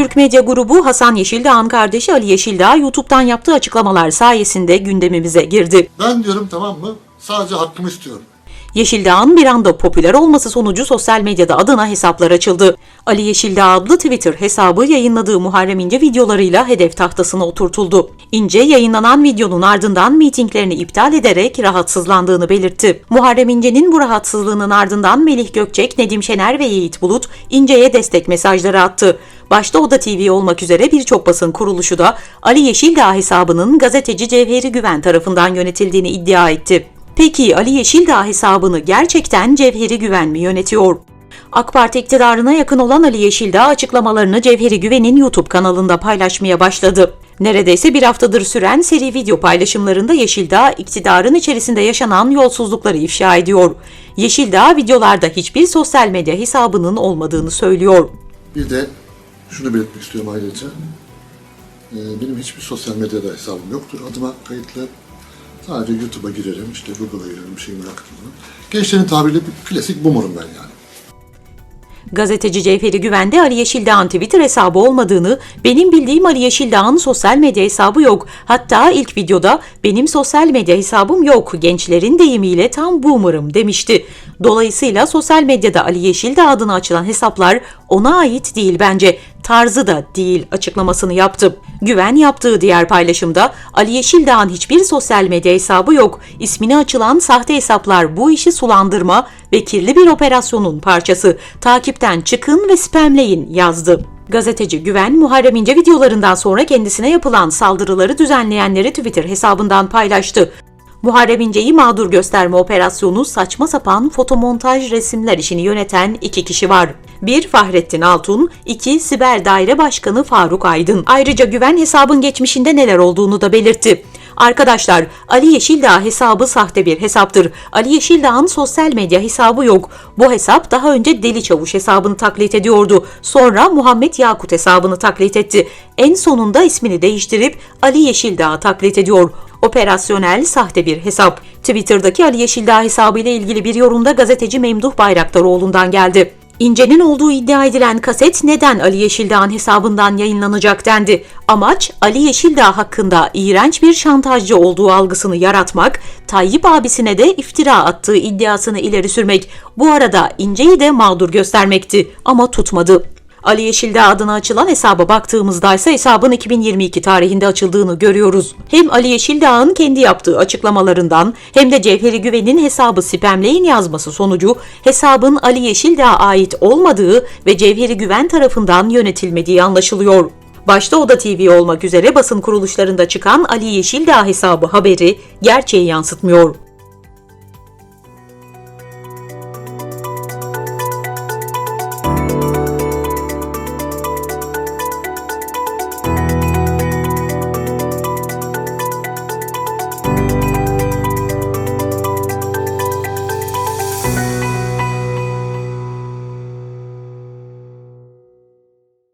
Türk Medya Grubu Hasan Yeşildağ'ın kardeşi Ali Yeşildağ YouTube'dan yaptığı açıklamalar sayesinde gündemimize girdi. Ben diyorum tamam mı? Sadece hakkımı istiyorum. Yeşildağ'ın bir anda popüler olması sonucu sosyal medyada adına hesaplar açıldı. Ali Yeşildağ adlı Twitter hesabı yayınladığı Muharrem İnce videolarıyla hedef tahtasına oturtuldu. İnce yayınlanan videonun ardından mitinglerini iptal ederek rahatsızlandığını belirtti. Muharrem İnce'nin bu rahatsızlığının ardından Melih Gökçek, Nedim Şener ve Yiğit Bulut İnce'ye destek mesajları attı. Başta Oda TV olmak üzere birçok basın kuruluşu da Ali Yeşildağ hesabının gazeteci Cevheri Güven tarafından yönetildiğini iddia etti. Peki Ali Yeşildağ hesabını gerçekten Cevheri Güven mi yönetiyor? AK Parti iktidarına yakın olan Ali Yeşildağ açıklamalarını Cevheri Güven'in YouTube kanalında paylaşmaya başladı. Neredeyse bir haftadır süren seri video paylaşımlarında Yeşildağ iktidarın içerisinde yaşanan yolsuzlukları ifşa ediyor. Yeşildağ videolarda hiçbir sosyal medya hesabının olmadığını söylüyor. Bir de şunu belirtmek istiyorum ayrıca. Ee, benim hiçbir sosyal medyada hesabım yoktur. Adıma kayıtlı. Sadece YouTube'a girerim, işte Google'a girerim, bir şey merak etmem. Gençlerin tabiriyle bir klasik boomer'ım ben yani. Gazeteci Cevheri Güven'de Ali Yeşildağ'ın Twitter hesabı olmadığını, benim bildiğim Ali Yeşildağ'ın sosyal medya hesabı yok. Hatta ilk videoda benim sosyal medya hesabım yok, gençlerin deyimiyle tam boomer'ım demişti. Dolayısıyla sosyal medyada Ali Yeşildağ adına açılan hesaplar ona ait değil bence, tarzı da değil açıklamasını yaptı. Güven yaptığı diğer paylaşımda Ali Yeşildağ'ın hiçbir sosyal medya hesabı yok. İsmine açılan sahte hesaplar bu işi sulandırma ve kirli bir operasyonun parçası. Takipten çıkın ve spamleyin yazdı. Gazeteci Güven, Muharrem İnce videolarından sonra kendisine yapılan saldırıları düzenleyenleri Twitter hesabından paylaştı. Muharrem İnce'yi mağdur gösterme operasyonu saçma sapan fotomontaj resimler işini yöneten iki kişi var. Bir Fahrettin Altun, iki Siber Daire Başkanı Faruk Aydın. Ayrıca Güven hesabın geçmişinde neler olduğunu da belirtti. Arkadaşlar Ali Yeşildağ hesabı sahte bir hesaptır. Ali Yeşildağ'ın sosyal medya hesabı yok. Bu hesap daha önce Deli Çavuş hesabını taklit ediyordu. Sonra Muhammed Yakut hesabını taklit etti. En sonunda ismini değiştirip Ali Yeşildağ'ı taklit ediyor. Operasyonel sahte bir hesap. Twitter'daki Ali Yeşildağ hesabı ile ilgili bir yorumda gazeteci Memduh Bayraktaroğlu'ndan geldi. İnce'nin olduğu iddia edilen kaset neden Ali Yeşildağ'ın hesabından yayınlanacak dendi. Amaç Ali Yeşildağ hakkında iğrenç bir şantajcı olduğu algısını yaratmak, Tayyip abisine de iftira attığı iddiasını ileri sürmek. Bu arada İnce'yi de mağdur göstermekti ama tutmadı. Ali Yeşildağ adına açılan hesaba baktığımızda ise hesabın 2022 tarihinde açıldığını görüyoruz. Hem Ali Yeşildağ'ın kendi yaptığı açıklamalarından hem de Cevheri Güven'in hesabı spamleyin yazması sonucu hesabın Ali Yeşildağ'a ait olmadığı ve Cevheri Güven tarafından yönetilmediği anlaşılıyor. Başta Oda TV olmak üzere basın kuruluşlarında çıkan Ali Yeşildağ hesabı haberi gerçeği yansıtmıyor.